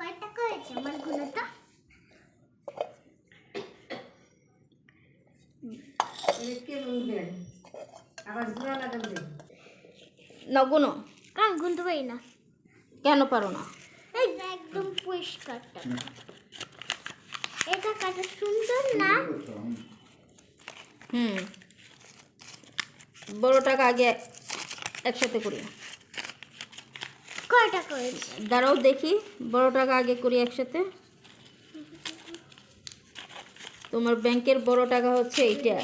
কয় টাকা হয়েছে আমার গুলোটা কাজ গুনতে পারি না কেন পারো না? এই একদম এই সুন্দর না? হুম। বড় টাকা আগে একসাথে করি। কয় টাকা হয়েছে দাঁড়াও দেখি বড় টাকা আগে করি একসাথে। তোমার ব্যাংকের বড় টাকা হচ্ছে এইটা।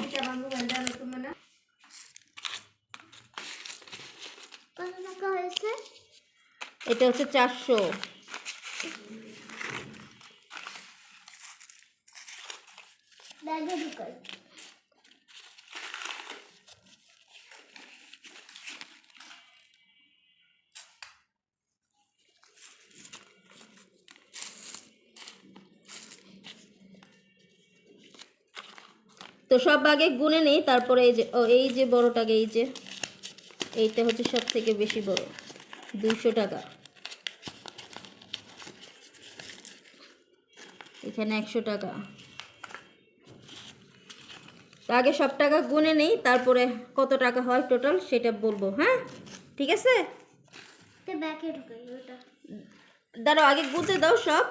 এটা হচ্ছে চারশো। ব্যাগে ঢুকাই। তো সব আগে গুনে নেই তারপরে এই যে ও এই যে বড় টাকা এই যে এইটা হচ্ছে সব থেকে বেশি বড় দুইশো টাকা। এখানে একশো টাকা। তো আগে সব টাকা গুনে নেই তারপরে কত টাকা হয় টোটাল সেটা বলব হ্যাঁ? ঠিক আছে? দাঁড়াও আগে গুনতে দাও সব।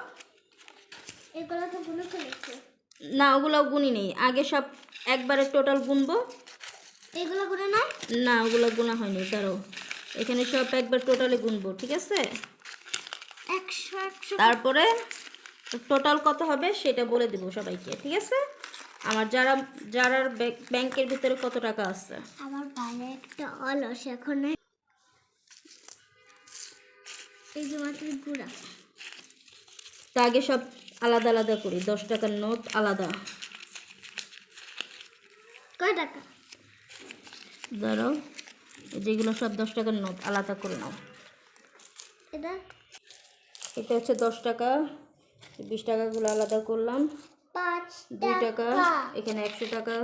না ওগুলো গুনি নেই। আগে সব একবারে টোটাল গুনবো। এগুলো গুলো নয় না ওগুলো গোনা হয়নি দাঁড়াও। এখানে সব একবার টোটালে গুনবো ঠিক আছে? একশো একশো। তারপরে টোটাল কত হবে সেটা বলে দেবো সবাইকে ঠিক আছে? আমার যারা যারা ব্যাংকের ভিতরে কত টাকা আছে? আমার ভালো একটা অলস এখন। এই যে মাত্র গুড়া। তা আগে সব আলাদা আলাদা করি দশ টাকার নোট আলাদা। টাকা? এই যেগুলো সব দশ টাকার নোট আলাদা করে নাও। এটা? এটা হচ্ছে দশ টাকা বিশ টাকাগুলো আলাদা করলাম। পাঁচ দুই টাকা। এখানে একশো টাকা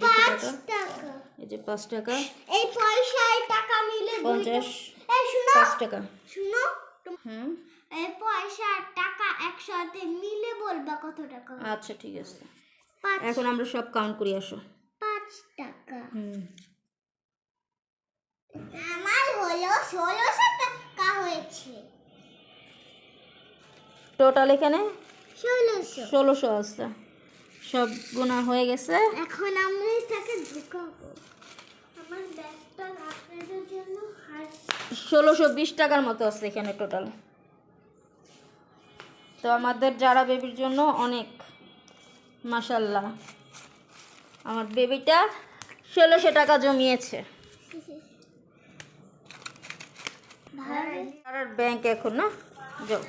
দুশো টাকা। টাকা। এই যে পাঁচ টাকা। এই পয়সায় টাকা মিলে পঞ্চাশ। পাঁচ টাকা। শুনো হুম? এই পয়সা টাকা একসাথে মিলে বলবা কত টাকা? আচ্ছা ঠিক আছে। এখন আমরা সব কাউন্ট করি আসো। টাকা। আমার হলো ষোলোশো টাকা হয়েছে। টোটাল এখানে? ষোলোশো। ষোলোশো আছে। সব গোনা হয়ে গেছে। এখন আমরা এটাকে ঢুকাবো। আমার ব্যাগটা আপনাদের জন্য ষোলোশো বিশ টাকার মতো আছে এখানে টোটাল তো আমাদের যারা বেবির জন্য অনেক মাসাল্লাহ আমার বেবিটা ষোলোশো টাকা জমিয়েছে। ব্যাংক এখন না যাও